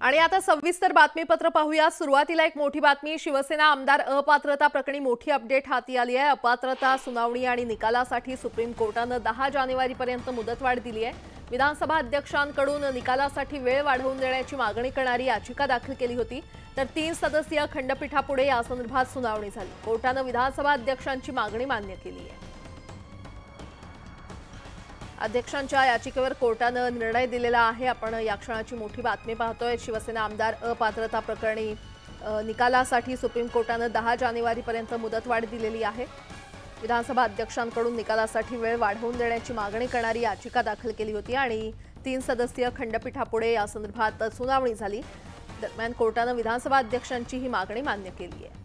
आणि आता सविस्तर बातमीपत्र पाहूया. सुरुवातीला एक मोठी बातमी. शिवसेना आमदार अपात्रता प्रकरणी मोठी अपडेट हाती आली आहे. अपात्रता सुनावणी आणि निकालासाठी सुप्रीम कोर्टानं दहा जानेवारीपर्यंत मुदतवाढ दिली आहे. विधानसभा अध्यक्षांकडून निकालासाठी वेळ वाढवून देण्याची मागणी करणारी याचिका दाखल केली होती. तर तीन सदस्यीय खंडपीठापुढे यासंदर्भात सुनावणी झाली. कोर्टानं विधानसभा अध्यक्षांची मागणी मान्य केली आहे. अध्यक्षांच्या याचिकेवर कोर्टानं निर्णय दिलेला आहे. आपण या क्षणाची मोठी बातमी पाहतोय. शिवसेना आमदार अपात्रता प्रकरणी निकालासाठी सुप्रीम कोर्टानं दहा जानेवारीपर्यंत मुदतवाढ दिलेली आहे. विधानसभा अध्यक्षांकडून निकालासाठी वेळ वाढवून देण्याची मागणी करणारी याचिका दाखल केली होती आणि तीन सदस्यीय खंडपीठापुढे या संदर्भात सुनावणी झाली. दरम्यान कोर्टानं विधानसभा अध्यक्षांची ही मागणी मान्य केली आहे.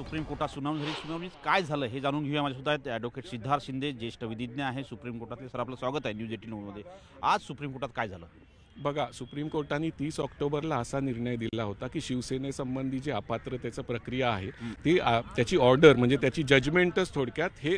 सुप्रीम कोर्टात सुनावणी झाली. सुनावणीत काय झालं हे जाणून घेऊया माझ्यासुद्धा आहेत ॲडव्होकेट सिद्धार्थ शिंदे ज्येष्ठ विधिज्ञ आहे सुप्रीम कोर्टातले सर आपलं स्वागत आहे न्यूज एटीन मध्ये. आज सुप्रीम कोर्टात काय झालं? बघा सुप्रीम कोर्टाने तीस ऑक्टोबरला असा निर्णय दिला होता की शिवसेनेसंबंधी जी अपात्रतेचं प्रक्रिया आहे ती त्याची ऑर्डर म्हणजे त्याची जजमेंटच थोडक्यात हे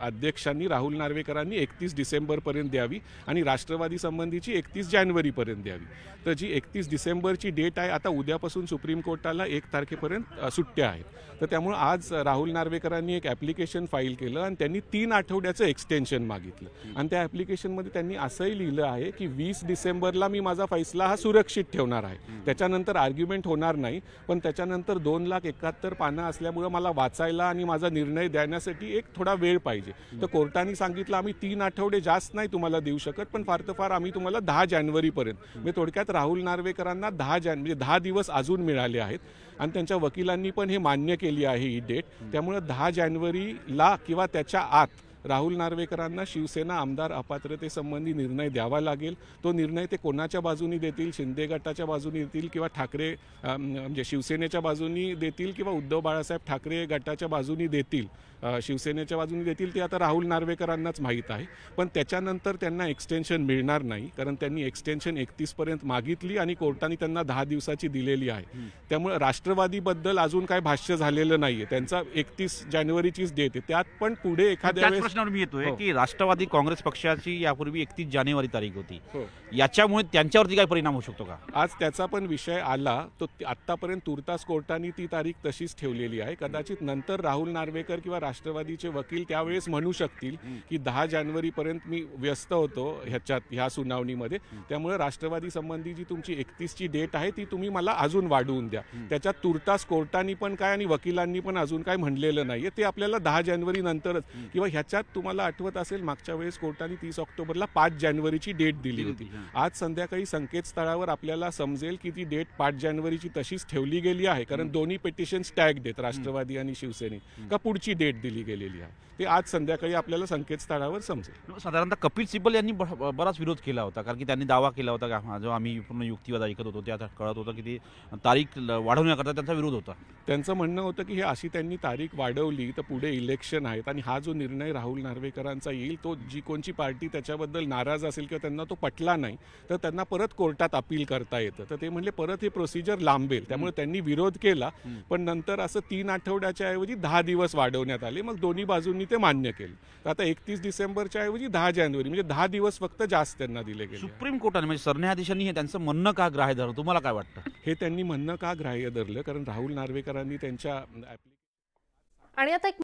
अध्यक्षांनी राहुल नार्वेकरांनी एकतीस डिसेंबरपर्यंत द्यावी आणि राष्ट्रवादी संबंधीची एकतीस जानेवारीपर्यंत द्यावी. तर जी एकतीस डिसेंबरची डेट आहे आता उद्यापासून सुप्रीम कोर्टाला एक तारखेपर्यंत सुट्ट्या आहेत. तर त्यामुळे आज राहुल नार्वेकरांनी एक ॲप्लिकेशन फाईल केलं आणि त्यांनी तीन आठवड्याचं एक्सटेन्शन मागितलं. आणि त्या ॲप्लिकेशनमध्ये त्यांनी असंही लिहिलं आहे की वीस डिसेंबर डिसेंबरला मी माझा फैसला हा सुरक्षित ठेवणार आहे. त्याच्यानंतर आर्ग्युमेंट होणार नाही पण त्याच्यानंतर दोन लाख एकाहत्तर पानं असल्यामुळं मला वाचायला आणि माझा निर्णय देण्यासाठी एक थोडा वेळ पाहिजे. तर कोर्टाने सांगितलं आम्ही तीन आठवडे जास्त नाही तुम्हाला देऊ शकत पण फार तर फार आम्ही तुम्हाला दहा जानेवारीपर्यंत म्हणजे थोडक्यात राहुल नार्वेकरांना दहा जान म्हणजे दहा दिवस अजून मिळाले आहेत आणि त्यांच्या वकिलांनी पण हे मान्य केली आहे ही डेट. त्यामुळे दहा जानेवारीला किंवा त्याच्या आत राहुल नार्वेकरांना शिवसेना आमदार अपात्रतेसंबंधी निर्णय द्यावा लागेल. तो निर्णय ते कोणाच्या बाजूनी देतील? शिंदे गटाच्या बाजूनी देतील किंवा ठाकरे म्हणजे शिवसेनेच्या बाजूनी देतील किंवा उद्धव बाळासाहेब ठाकरे गटाच्या बाजूनी देतील? शिवसेनेच्या बाजूनी देतील ते आता राहुल नार्वेकरांनाच माहीत आहे. पण त्याच्यानंतर त्यांना एक्सटेन्शन मिळणार नाही. कारण त्यांनी एक्सटेन्शन एकतीसपर्यंत मागितली आणि कोर्टाने त्यांना दहा दिवसाची दिलेली आहे. त्यामुळे राष्ट्रवादीबद्दल अजून काय भाष्य झालेलं नाहीये. त्यांचा एकतीस जानेवारीचीच डेट आहे. त्यात पण पुढे एखाद्या वेळेस प्रश्नावर मी येतोय हो. की राष्ट्रवादी काँग्रेस पक्षाची यापूर्वी एकतीस जानेवारी तारीख होती. हो. याच्यामुळे त्यांच्यावरती काय परिणाम होऊ शकतो का? आज त्याचा पण विषय आला तो त- आत्तापर्यंत तुर्तास कोर्टाने ती तारीख तशीच ठेवलेली आहे. कदाचित नंतर राहुल नार्वेकर किंवा राष्ट्रवादीचे वकील त्यावेळेस म्हणू शकतील की दहा जानेवारीपर्यंत मी व्यस्त होतो ह्याच्यात ह्या सुनावणीमध्ये. त्यामुळे राष्ट्रवादी संबंधी जी तुमची एकतीसची डेट आहे ती तुम्ही मला अजून वाढवून द्या. त्याच्यात तुर्तास कोर्टाने पण काय आणि वकिलांनी पण अजून काय म्हणलेलं नाहीये ते आपल्याला दहा जानेवारी नंतरच किंवा ह्याच्यात तुम्हाला आठवत असेल मागच्या वेळेस कोर्टाने तीस ऑक्टोबरला पाच जानेवारीची डेट दिली होती. आज संध्याकाळी संकेतस्थळावर आपल्याला समजेल की ती डेट पाच जानेवारीची तशीच ठेवली गेली आहे कारण दोन्ही पेटिशन स्टॅग देत राष्ट्रवादी आणि शिवसेने का पुढची डेट दिली गेलेली आहे? ते आज संध्याकाळी आपल्याला संकेतस्थळावर समजेल. साधारणतः कपिल सिब्बल यांनी बराच विरोध केला होता कारण की त्यांनी दावा केला होता का जो आम्ही पूर्ण युक्तिवाद ऐकत होतो त्या कळत होतं की ती तारीख वाढवण्याकरता त्यांचा विरोध होता. त्यांचं म्हणणं होतं की हे अशी त्यांनी तारीख वाढवली तर पुढे इलेक्शन आहेत आणि हा जो निर्णय राहुल नार्वेकरांचा येईल तो जी कोणची पार्टी त्याच्याबद्दल नाराज असेल किंवा त्यांना तो पटला नाही तर त्यांना परत कोर्टात अपील करता येतं. तर ते म्हणले परत हे प्रोसिजर लांबेल त्यामुळे त्यांनी विरोध केला पण नंतर असं तीन आठवड्याच्या ऐवजी दहा दिवस वाढवण्यात आले. मग दोन्ही बाजूंनी ते मान्य केलं. तर आता एकतीस डिसेंबरच्या ऐवजी दहा जानेवारी म्हणजे दहा दिवस फक्त जास्त त्यांना दिले गेले. सुप्रीम कोर्टाने म्हणजे सरन्यायाधीशांनी हे त्यांचं म्हणणं का ग्राह्य धरलं? तुम्हाला काय वाटतं? हे त्यांनी म्हणणं का ग्राह्य धरलं? कारण राहुल नार्वेकरांनी त्यांच्या आणि आता एक